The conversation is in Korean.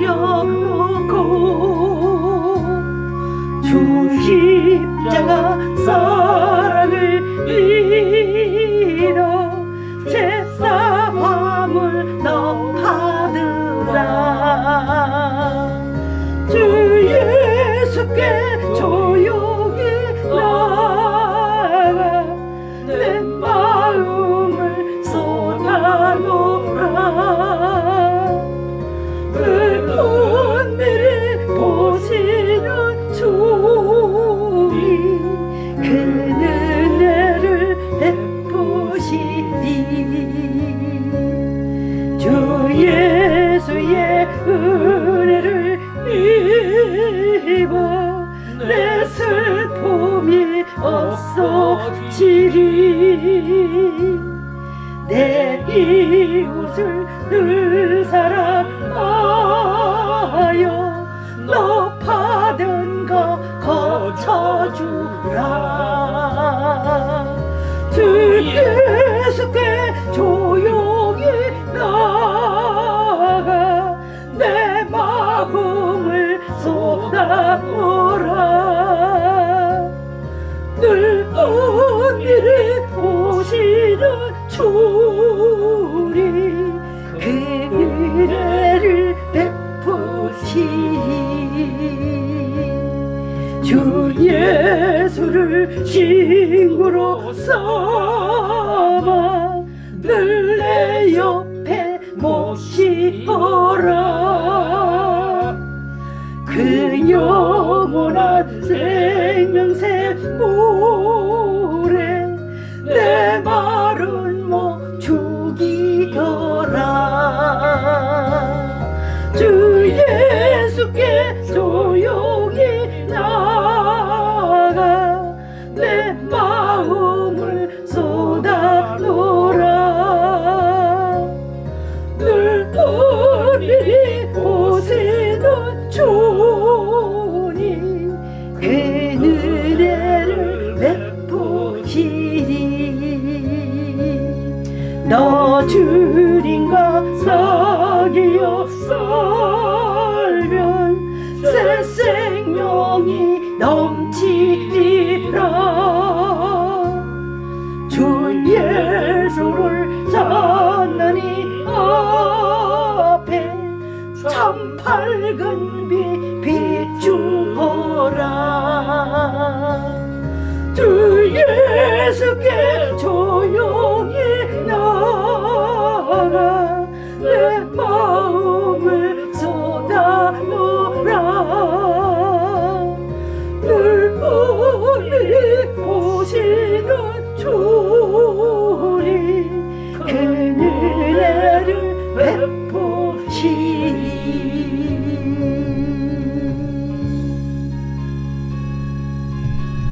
하려고 주 십자가 쌓 은혜를 입어 내 슬픔이 없어지리. 내 이웃을 늘 사랑하여 높아든 거 거쳐주라 쏟아오라. 늘 은혜를 보시는 주리 그 은혜를 베푸시리 주 예수를 친구로 삼아 늘 영원한 생명새 물에 내 너 주님과 사귀어 살면 새 생명이 넘치리라. 주 예수를 이 앞에 참 밝은 빛 밝은 조